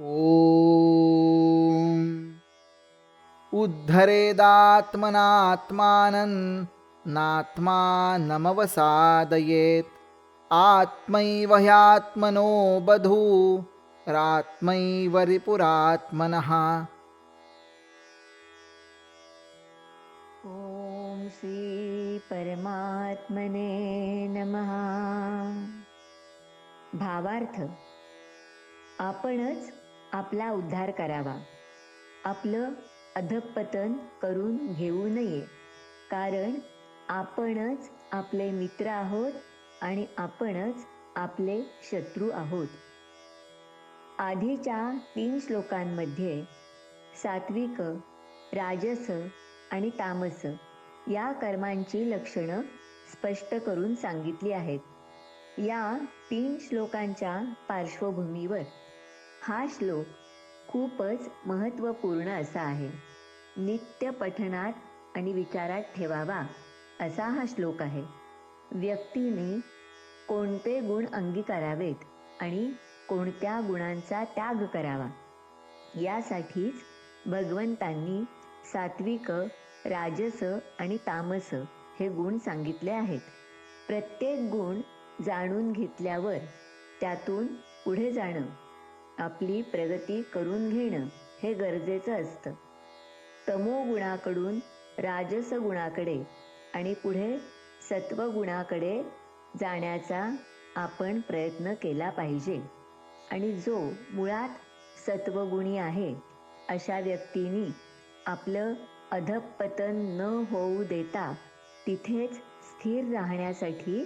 ॐ उद्धरेदात्मनात्मानं नात्मानमवसादयेत्। आत्मैव ह्यात्मनो बधूरात्मैव रिपुरात्मनः। ॐ श्री परमात्मने नमः। भावार्थ आपणच आपला उद्धार करावा. आपलं अधपतन करून घेऊ नये. कारण आपणच आपले मित्र आहोत आणि आपणच आपले शत्रू आहोत. आधीच्या तीन श्लोकांमध्ये सात्विक राजस आणि तामस या कर्मांची लक्षणं स्पष्ट करून सांगितली आहेत. या तीन श्लोकांच्या पार्श्वभूमीवर हा श्लोक खूपच महत्त्वपूर्ण असा आहे. नित्य पठणात आणि विचारात ठेवावा असा हा श्लोक आहे. व्यक्तीने कोणते गुण अंगीकारावेत आणि कोणत्या गुणांचा त्याग करावा यासाठीच भगवंतांनी सात्विक राजस आणि तामस हे गुण सांगितले आहेत. प्रत्येक गुण जाणून घेतल्यावर त्यातून पुढे जाणं आपली प्रगती करून घेणं हे गरजेचं असतं. तमोगुणाकडून राजस गुणाकडे आणि पुढे सत्वगुणाकडे जाण्याचा आपण प्रयत्न केला पाहिजे. आणि जो मुळात सत्वगुणी आहे अशा व्यक्तींनी आपलं अधपतन न होऊ देता तिथेच स्थिर राहण्यासाठी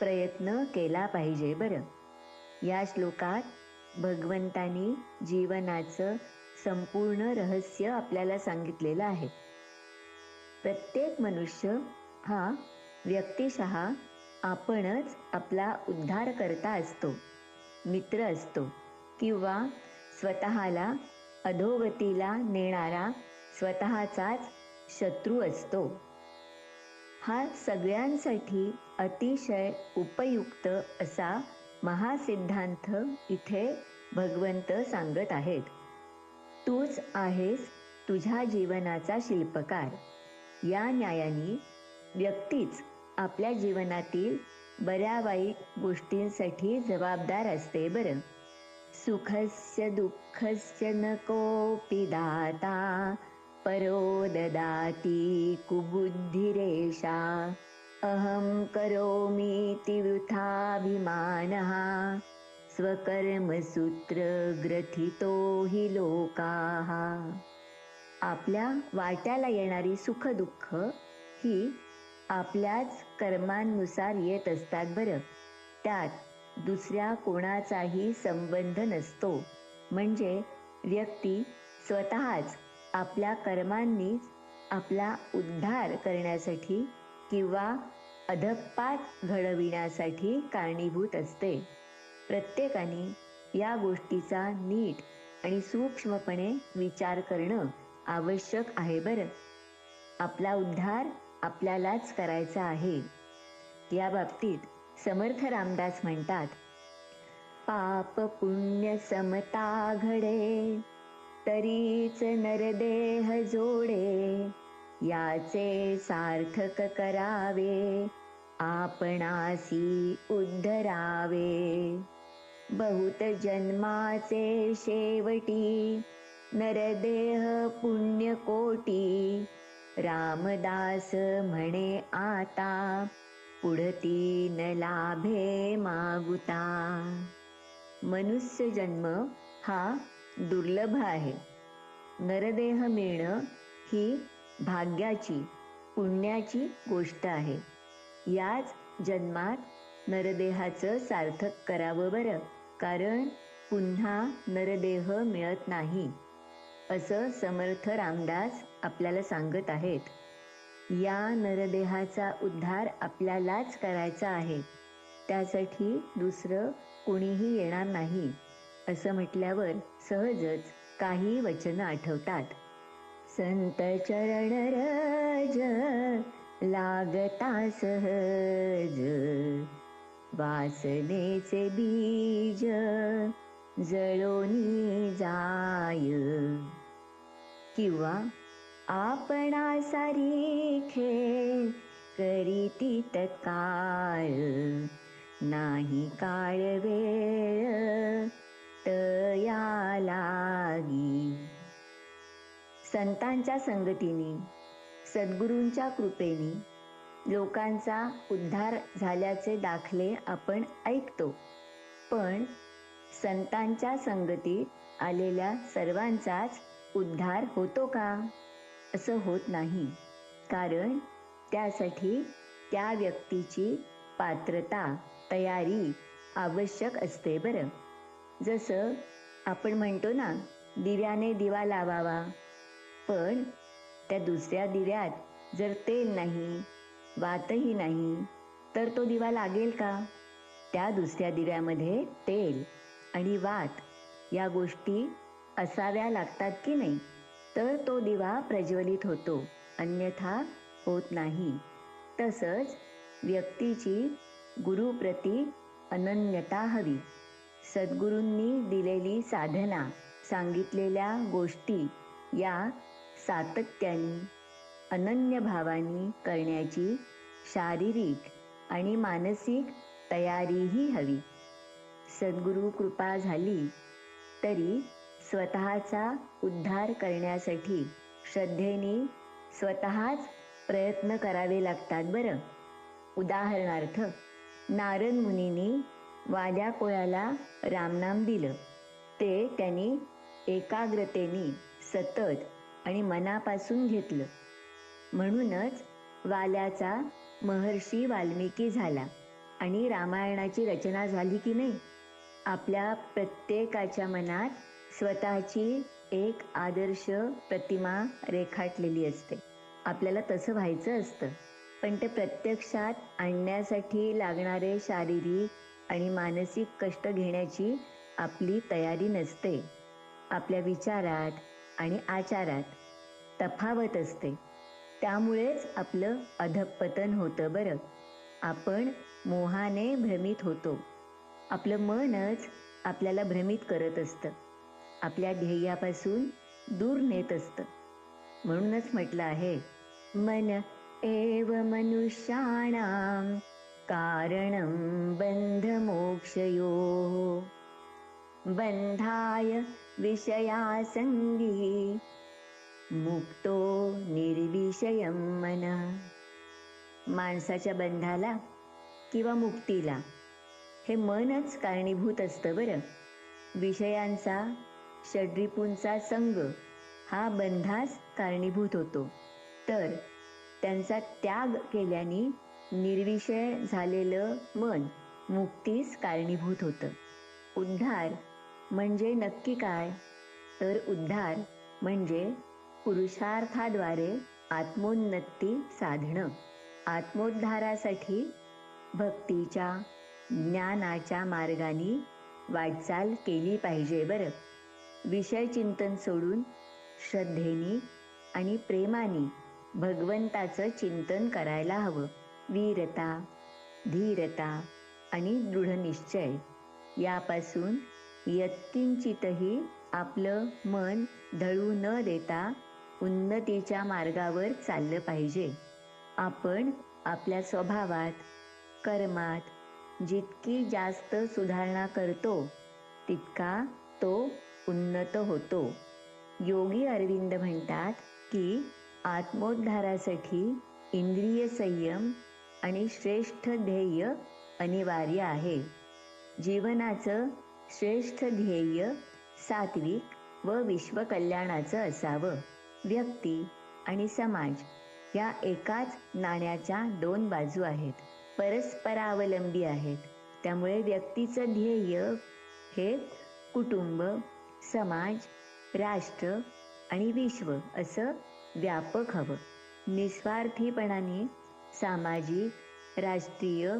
प्रयत्न केला पाहिजे बरं. या श्लोकात भगवंतानी जीवनाचं संपूर्ण रहस्य आपल्याला सांगितलेलं आहे. प्रत्येक मनुष्य हा व्यक्तिशः आपणच आपला उद्धार करता असतो मित्र असतो किंवा स्वतःला अधोगतीला नेणारा स्वतःचाच शत्रू असतो. हा सगळ्यांसाठी अतिशय उपयुक्त असा महासिद्धांत इथे भगवंत सांगत आहेत. तूच आहेस तुझ्या जीवनाचा शिल्पकार. या न्यायाने व्यक्तीच आपल्या जीवनातील बऱ्या वाईट गोष्टींसाठी जबाबदार असते बरं. सुखस्य दुःखस्य न कोपी दाता परो ददाती कुबुद्धिरेषा. अहं करोमीति वृथाभिमानः स्वकर्मसूत्रग्रथितो हि लोकाः। आपल्या वाट्याला येणारी सुख दुःख ही आपल्याच कर्मांनुसार येत असतात बरं. त्यात दुसऱ्या कोणाचाही संबंध नसतो. म्हणजे व्यक्ती स्वतःच आपल्या कर्मांनीच आपला उद्धार करण्यासाठी किंवा अधपात घडविण्यासाठी कारणीभूत असते. प्रत्येकाने या गोष्टीचा नीट आणि सूक्ष्मपणे विचार करणं आवश्यक आहे बरं. आपला उद्धार आपल्यालाच करायचा आहे. या बाबतीत समर्थ रामदास म्हणतात पाप पुण्य समता घडे तरीच नरदेह जोडे याचे सार्थक करावे आपणासी उद्धरावे. बहुत जन्माचे शेवटी नरदेह पुण्यकोटी. रामदास म्हणे आता पुढती न लाभे मागुता. मनुष्य जन्म हा दुर्लभ आहे. नरदेह मिळणं ही भाग्याची पुण्याची गोष्ट आहे. याच जन्मात नरदेहाचं सार्थक करावं बरं कारण पुन्हा नरदेह मिळत नाही असं समर्थ रामदास आपल्याला सांगत आहेत. या नरदेहाचा उद्धार आपल्यालाच करायचा आहे. त्यासाठी दुसरं कोणीही येणार नाही असं म्हटल्यावर सहजच काही वचनं आठवतात. संत चरण रज लागता सहज. वासनेचे बीज जळोनी जाय. किंवा आपणा सारीखे करीती तत्काळ नाही काळ वेळ संतांच्या संगतीने सद्गुरूंच्या कृपेने लोकांचा उद्धार झाल्याचे दाखले आपण ऐकतो. पण संतांच्या संगतीत आलेल्या सर्वांचाच उद्धार होतो का? असं होत नाही. कारण त्यासाठी त्या व्यक्तीची पात्रता तयारी आवश्यक असते बरं. जसं आपण म्हणतो ना दिव्याने दिवा लावावा. पण त्या दुसऱ्या दिव्यात जर तेल नाही वातही नाही तर तो दिवा लागेल का? त्या दुसऱ्या दिव्यामध्ये तेल आणि वात या गोष्टी असाव्या लागतात की नाही? तर तो दिवा प्रज्वलित होतो अन्यथा होत नाही. तसंच व्यक्तीची गुरुप्रती अनन्यता हवी. सद्गुरूंनी दिलेली साधना सांगितलेल्या गोष्टी या सातत्याने अनन्य भावानी करण्याची शारीरिक आणि मानसिक तयारीही हवी. सद्गुरू कृपा झाली तरी स्वतःचा उद्धार करण्यासाठी श्रद्धेने स्वतःच प्रयत्न करावे लागतात बरं. उदाहरणार्थ नारद मुनीने वाल्या कोळ्याला रामनाम दिलं. ते त्यांनी एकाग्रतेने सतत आणि मनापासून घेतलं. म्हणूनच वाल्याचा महर्षी वाल्मिकी झाला आणि रामायणाची रचना झाली की नाही आपल्या प्रत्येकाच्या मनात स्वतःची एक आदर्श प्रतिमा रेखाटलेली असते. आपल्याला तसं व्हायचं असतं. पण ते प्रत्यक्षात आणण्यासाठी लागणारे शारीरिक आणि मानसिक कष्ट घेण्याची आपली तयारी नसते. आपल्या विचारात आणि आचारात तफावत असते. त्यामुळेच आपलं अधपतन होतं बरं. आपण मोहाने भ्रमित होतो. आपलं मनच आपल्याला भ्रमित करत असतं. आपल्या ध्येयापासून दूर नेत असतं. म्हणूनच म्हटलं आहे मन एव मनुष्याणां कारणं बन्धमोक्षयो बन्धाय विषयासङ्गी मुक्तो निर्विषयं मन. माणसाच्या बंधाला किंवा मुक्तीला हे मनच कारणीभूत असतं बरं. विषयांचा षड्रिपूंचा संग हा बंधास कारणीभूत होतो. तर त्यांचा त्याग केल्याने निर्विषय झालेलं मन मुक्तीस कारणीभूत होतं. उद्धार म्हणजे नक्की काय? तर उद्धार म्हणजे पुरुषार्थाद्वारे आत्मोन्नती साधणं. आत्मोद्धारासाठी भक्तीच्या ज्ञानाच्या मार्गाने वाटचाल केली पाहिजे बरं. विषय चिंतन सोडून श्रद्धेने आणि प्रेमाने भगवंताचं चिंतन करायला हवं. वीरता धीरता आणि दृढनिश्चय यापासून यत्किंचितही आपलं मन ढळू न देता उन्नतीच्या मार्गावर चाललं पाहिजे. आपण आपल्या स्वभावात कर्मात जितकी जास्त सुधारणा करतो तितका तो उन्नत होतो. योगी अरविंद म्हणतात की आत्मोद्धारासाठी इंद्रिय संयम आणि श्रेष्ठ ध्येय अनिवार्य आहे. जीवनाचं श्रेष्ठ ध्येय सात्विक व विश्वकल्याणाचं असावं. व्यक्ती आणि समाज या एकाच नाण्याच्या दोन बाजू आहेत. परस्परावलंबी आहेत. त्यामुळे व्यक्तीचं ध्येय हे कुटुंब समाज राष्ट्र आणि विश्व असं व्यापक हवं. निस्वार्थीपणाने सामाजिक राष्ट्रीय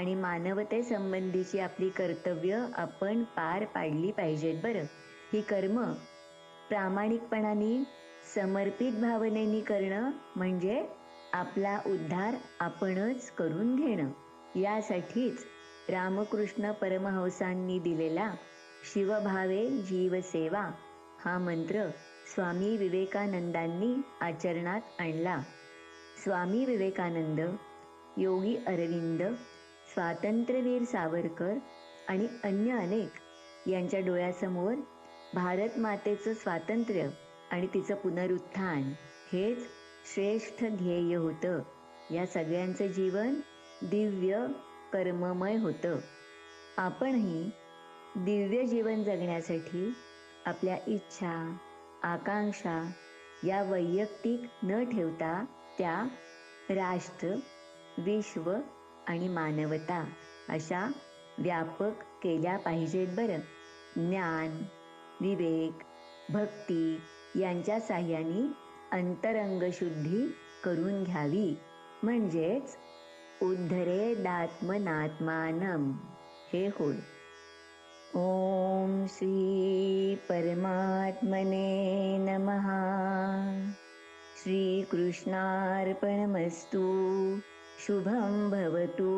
आणि मानवतेसंबंधीची आपली कर्तव्य आपण पार पाडली पाहिजेत बरं. ही कर्म प्रामाणिकपणाने समर्पित भावनेने करणं म्हणजे आपला उद्धार आपणच करून घेणं. यासाठीच रामकृष्ण परमहंसांनी दिलेला शिवभावे जीवसेवा हा मंत्र स्वामी विवेकानंदांनी आचरणात आणला. स्वामी विवेकानंद योगी अरविंद स्वातंत्र्यवीर सावरकर आणि अन्य अनेक यांच्या डोळ्यासमोर भारत मातेचं स्वातंत्र्य आणि तिचं पुनरुत्थान हेच श्रेष्ठ ध्येय होतं. या सगळ्यांचं जीवन दिव्य कर्ममय होतं. आपणही दिव्य जीवन जगण्यासाठी आपल्या इच्छा आकांक्षा या वैयक्तिक न ठेवता त्या राष्ट्र विश्व आणि मानवता अशा व्यापक केल्या पाहिजेत बरं. ज्ञान विवेक भक्ती यांच्या साह्याने अंतरंग शुद्धी करून घ्यावी. म्हणजेच उद्धरे दात्मनात्मानम हे होय. ॐ श्री परमात्मने नमः. श्रीकृष्णार्पणमस्तु शुभं भवतु